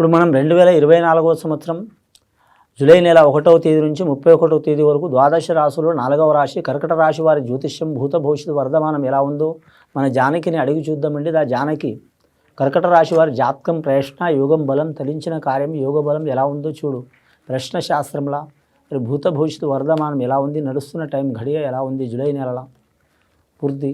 ఇప్పుడు మనం రెండు వేల ఇరవై నాలుగవ సంవత్సరం జూలై నెల ఒకటవ తేదీ నుంచి ముప్పై ఒకటవ తేదీ వరకు ద్వాదశ రాశులు నాలుగవ రాశి కర్కట రాశి వారి జ్యోతిష్యం భూత భవిష్యత్తు వర్ధమానం ఎలా ఉందో మన జానకిని అడిగి చూద్దామండి ఆ జానకి కర్కట రాశి వారి జాతకం ప్రశ్న యోగం బలం తలించిన కార్యం యోగ బలం ఎలా ఉందో చూడు. ప్రశ్న శాస్త్రంలా మరి భూత భవిష్యత్తు వర్ధమానం ఎలా ఉంది నడుస్తున్న టైం ఘడియ ఎలా ఉంది జూలై నెలలా పూర్తి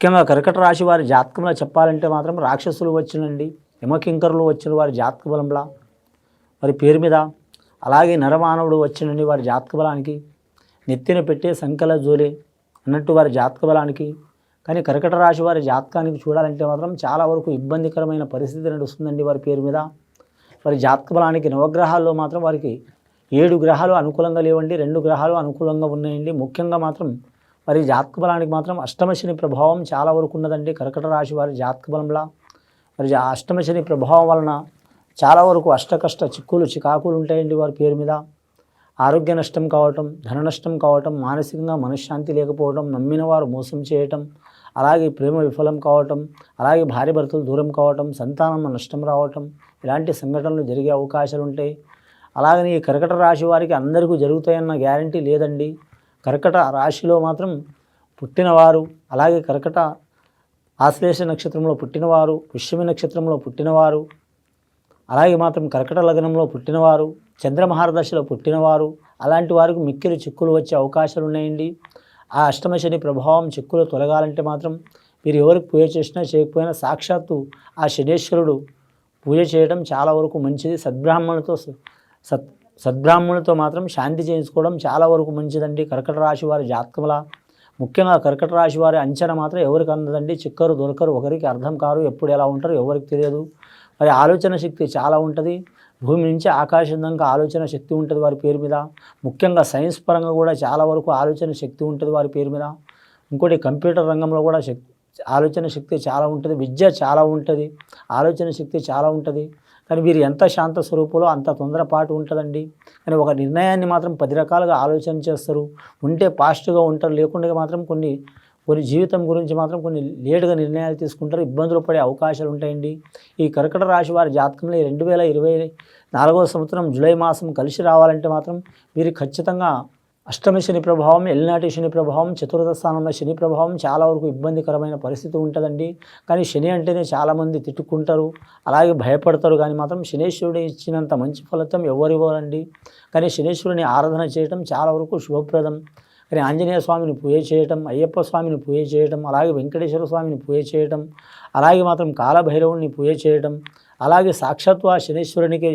ముఖ్యంగా కర్కట రాశి వారి జాతకంలో చెప్పాలంటే మాత్రం రాక్షసులు వచ్చినండి యమకింకరులు వచ్చిన వారి జాతక బలంలా. వారి పేరు మీద అలాగే నరమానవుడు వచ్చినండి వారి జాతక బలానికి. నెత్తిన పెట్టే సంకల జోలే అన్నట్టు వారి జాతక బలానికి. కానీ కర్కట రాశి వారి జాతకానికి చూడాలంటే మాత్రం చాలా వరకు ఇబ్బందికరమైన పరిస్థితి నడుస్తుందండి వారి పేరు మీద. వారి జాతక బలానికి నవగ్రహాల్లో మాత్రం వారికి ఏడు గ్రహాలు అనుకూలంగా లేవండి రెండు గ్రహాలు అనుకూలంగా ఉన్నాయండి. ముఖ్యంగా మాత్రం మరి జాతక బలానికి మాత్రం అష్టమశని ప్రభావం చాలా వరకు ఉన్నదండి. కర్కట రాశి వారి జాతక బలంలా మరి జా- అష్టమ ప్రభావం వలన చాలా వరకు అష్టకష్ట చిక్కులు చికాకులు ఉంటాయండి వారి పేరు మీద. ఆరోగ్య నష్టం కావటం ధన నష్టం కావటం మానసికంగా మనశ్శాంతి లేకపోవడం నమ్మిన వారు మోసం చేయటం అలాగే ప్రేమ విఫలం కావటం అలాగే భార్య భర్తలు దూరం కావటం సంతానం నష్టం రావటం ఇలాంటి సంఘటనలు జరిగే అవకాశాలు ఉంటాయి. అలాగని ఈ కర్కట రాశి వారికి అందరికీ జరుగుతాయన్న గ్యారంటీ లేదండి. కర్కట రాశిలో మాత్రం పుట్టినవారు అలాగే కర్కట ఆశ్లేష నక్షత్రంలో పుట్టినవారు పుష్యమి నక్షత్రంలో పుట్టినవారు అలాగే మాత్రం కర్కట లగ్నంలో పుట్టినవారు చంద్రమహారదశలో పుట్టినవారు అలాంటి వారికి మిక్కిలి చిక్కులు వచ్చే అవకాశాలు ఉన్నాయండి. ఆ అష్టమ శని ప్రభావం చిక్కులు తొలగాలంటే మాత్రం మీరు ఎవరికి పూజ చేసినా చేయకపోయినా సాక్షాత్తు ఆ శనేశ్వరుడు పూజ చేయడం చాలా వరకు మంచిది. సద్బ్రాహ్మణులతో సత్ సద్బ్రాహ్మణులతో మాత్రం శాంతి చేయించుకోవడం చాలా వరకు మంచిదండి. కర్కట రాశి వారి జాతకముల ముఖ్యంగా కర్కట రాశి వారి అంచనా మాత్రం ఎవరికి అందదండి? చిక్కరు దొరకరు ఒకరికి అర్థం కారు ఎప్పుడు ఎలా ఉంటారు ఎవరికి తెలియదు. వారి ఆలోచన శక్తి చాలా ఉంటుంది. భూమి నుంచి ఆకాశం దాకా ఆలోచన శక్తి ఉంటుంది వారి పేరు మీద. ముఖ్యంగా సైన్స్ పరంగా కూడా చాలా వరకు ఆలోచన శక్తి ఉంటుంది వారి పేరు మీద. ఇంకోటి కంప్యూటర్ రంగంలో కూడా శక్తి ఆలోచన శక్తి చాలా ఉంటుంది. విద్య చాలా ఉంటుంది. ఆలోచన శక్తి చాలా ఉంటుంది. కానీ వీరు ఎంత శాంత స్వరూపంలో అంత తొందరపాటు ఉంటుందండి? కానీ ఒక నిర్ణయాన్ని మాత్రం పది రకాలుగా ఆలోచన చేస్తారు. ఉంటే పాస్ట్గా ఉంటారు లేకుండా మాత్రం కొన్ని కొన్ని జీవితం గురించి మాత్రం కొన్ని లేటుగా నిర్ణయాలు తీసుకుంటారు ఇబ్బందులు పడే అవకాశాలు ఉంటాయండి. ఈ కర్కట రాశి వారి జాతకంలో రెండు వేల ఇరవై నాలుగవ సంవత్సరం జూలై మాసం కలిసి రావాలంటే మాత్రం వీరు ఖచ్చితంగా అష్టమ శని ప్రభావం ఎల్నాటి శని ప్రభావం చతుర్థ స్థానంలో శని ప్రభావం చాలా వరకు ఇబ్బందికరమైన పరిస్థితి ఉంటుందండి. కానీ శని అంటేనే చాలామంది తిట్టుకుంటారు అలాగే భయపడతారు. కానీ మాత్రం శనేశ్వరుడు ఇచ్చినంత మంచి ఫలితం ఎవరు ఇవ్వరండి? కానీ శనేశ్వరుని ఆరాధన చేయటం చాలా వరకు శుభప్రదం. కానీ ఆంజనేయ స్వామిని పూజ చేయటం అయ్యప్ప స్వామిని పూజ చేయటం అలాగే వెంకటేశ్వర స్వామిని పూజ చేయటం అలాగే మాత్రం కాలభైరవుని పూజ చేయటం అలాగే సాక్షాత్తు ఆ శనీశ్వరునికి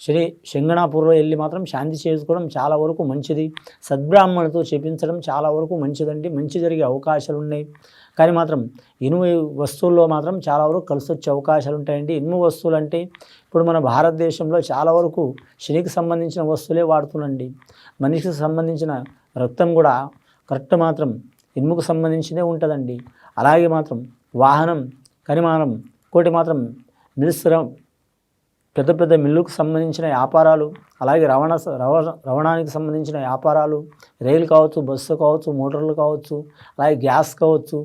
శని శంగణాపూర్లో వెళ్ళి మాత్రం శాంతి చేసుకోవడం చాలా వరకు మంచిది. సద్బ్రాహ్మణులతో చేపించడం చాలా వరకు మంచిదండి. మంచి జరిగే అవకాశాలు ఉన్నాయి. కానీ మాత్రం ఇనుము వస్తువుల్లో మాత్రం చాలా వరకు కలిసి వచ్చే అవకాశాలు ఉంటాయండి. ఇనుము వస్తువులు అంటే ఇప్పుడు మన భారతదేశంలో చాలా వరకు శనికి సంబంధించిన వస్తువులే వాడుతున్నాండి మనిషికి సంబంధించిన రక్తం కూడా కరెక్ట్ మాత్రం ఇనుముకు సంబంధించినే ఉంటుందండి. అలాగే మాత్రం వాహనం కనిమానం కోటి మాత్రం మిల్స్రం పెద్ద పెద్ద మిల్లుకు సంబంధించిన వ్యాపారాలు అలాగే రవాణా స- రవాణానికి సంబంధించిన వ్యాపారాలు రైలు కావచ్చు బస్సు కావచ్చు మోటార్లు కావచ్చు అలాగే గ్యాస్ కావచ్చు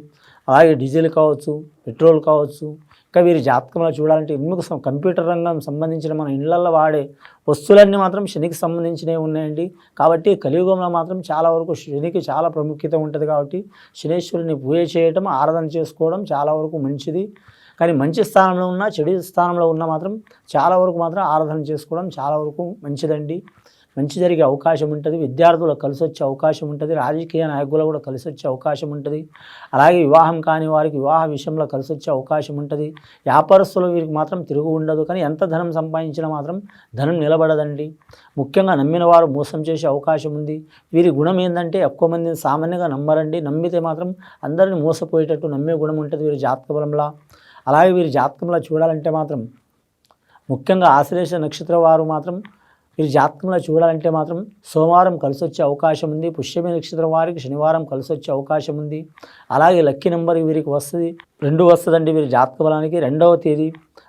అలాగే డీజిల్ కావచ్చు పెట్రోల్ కావచ్చు. ఇంకా వీరి జాతకంలో చూడాలంటే ఇనుముకు కంప్యూటర్ రంగం సంబంధించిన మన ఇళ్ళలో వాడే వస్తువులన్నీ మాత్రం శనికి సంబంధించినవి ఉన్నాయండి. కాబట్టి కలియుగంలో మాత్రం చాలా వరకు శనికి చాలా ప్రాముఖ్యత ఉంటుంది కాబట్టి శనేశ్వరుని పూజ చేయటం ఆరాధన చేసుకోవడం చాలా వరకు మంచిది. కానీ మంచి స్థానంలో ఉన్న చెడు స్థానంలో ఉన్న మాత్రం చాలా వరకు మాత్రం ఆరాధన చేసుకోవడం చాలా వరకు మంచిదండి. మంచి జరిగే అవకాశం ఉంటుంది. విద్యార్థులకు కలిసి వచ్చే అవకాశం ఉంటుంది. రాజకీయ నాయకులు కూడా కలిసి వచ్చే అవకాశం ఉంటుంది. అలాగే వివాహం కాని వారికి వివాహ విషయంలో కలిసి వచ్చే అవకాశం ఉంటుంది. వ్యాపారస్తులు వీరికి మాత్రం తిరుగు ఉండదు. కానీ ఎంత ధనం సంపాదించినా మాత్రం ధనం నిలబడదండి. ముఖ్యంగా నమ్మిన వారు మోసం చేసే అవకాశం ఉంది. వీరి గుణం ఏంటంటే ఎక్కువ మందిని సామాన్యంగా నమ్మరండి. నమ్మితే మాత్రం అందరిని మోసపోయేటట్టు నమ్మే గుణం ఉంటుంది. వీరి జాతక బలంలా. అలాగే వీరి జాతకంలో చూడాలంటే మాత్రం ముఖ్యంగా ఆశ్లేష నక్షత్ర వారు మాత్రం వీరి జాతకంలో చూడాలంటే మాత్రం సోమవారం కలిసి వచ్చే అవకాశం ఉంది పుష్యమి నక్షత్రం వారికి శనివారం కలిసి వచ్చే అవకాశం ఉంది. అలాగే లక్కీ నెంబర్ వీరికి వస్తుంది రెండు వస్తుందండి వీరి జాతక బలానికి రెండవ తేదీ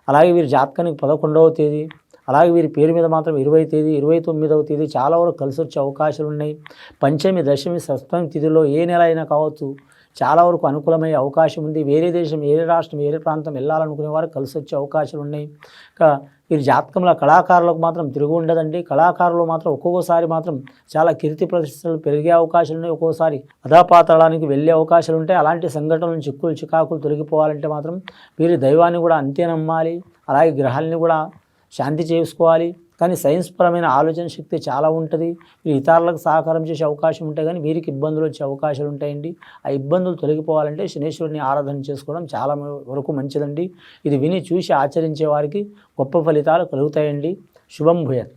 అలాగే వీరి జాతకానికి పదకొండవ తేదీ అలాగే వీరి పేరు మీద మాత్రం ఇరవై తేదీ ఇరవై తొమ్మిదవ తేదీ చాలా వరకు కలిసి వచ్చే అవకాశాలు ఉన్నాయి. పంచమి దశమి సప్తమి తిథిలో ఏ నెల అయినా కావచ్చు చాలా వరకు అనుకూలమయ్యే అవకాశం ఉంది. వేరే దేశం వేరే రాష్ట్రం వేరే ప్రాంతం వెళ్ళాలనుకునే వారు కలిసి వచ్చే అవకాశాలు ఉన్నాయి. ఇంకా వీరి జాతకంలో కళాకారులకు మాత్రం తిరుగు ఉండదండి. కళాకారులు మాత్రం ఒక్కొక్కసారి మాత్రం చాలా కీర్తి ప్రతిష్టలు పెరిగే అవకాశాలు ఉన్నాయి. ఒక్కోసారి అధాపాతాళానికి వెళ్ళే అవకాశాలు ఉంటాయి. అలాంటి సంఘటనలు చిక్కులు చికాకులు తొలగిపోవాలంటే మాత్రం వీరి దైవాన్ని కూడా అంతే నమ్మాలి. అలాగే గ్రహాలని కూడా శాంతి చేసుకోవాలి. కానీ సైన్స్ పరమైన ఆలోచన శక్తి చాలా ఉంటుంది. మీరు ఇతరులకు సహకారం చేసే అవకాశం ఉంటాయి కానీ వీరికి ఇబ్బందులు వచ్చే అవకాశాలు ఉంటాయండి. ఆ ఇబ్బందులు తొలగిపోవాలంటే శనేశ్వరుని ఆరాధన చేసుకోవడం చాలా వరకు మంచిదండి. ఇది విని చూసి ఆచరించే వారికి గొప్ప ఫలితాలు కలుగుతాయండి. శుభం భూయత్.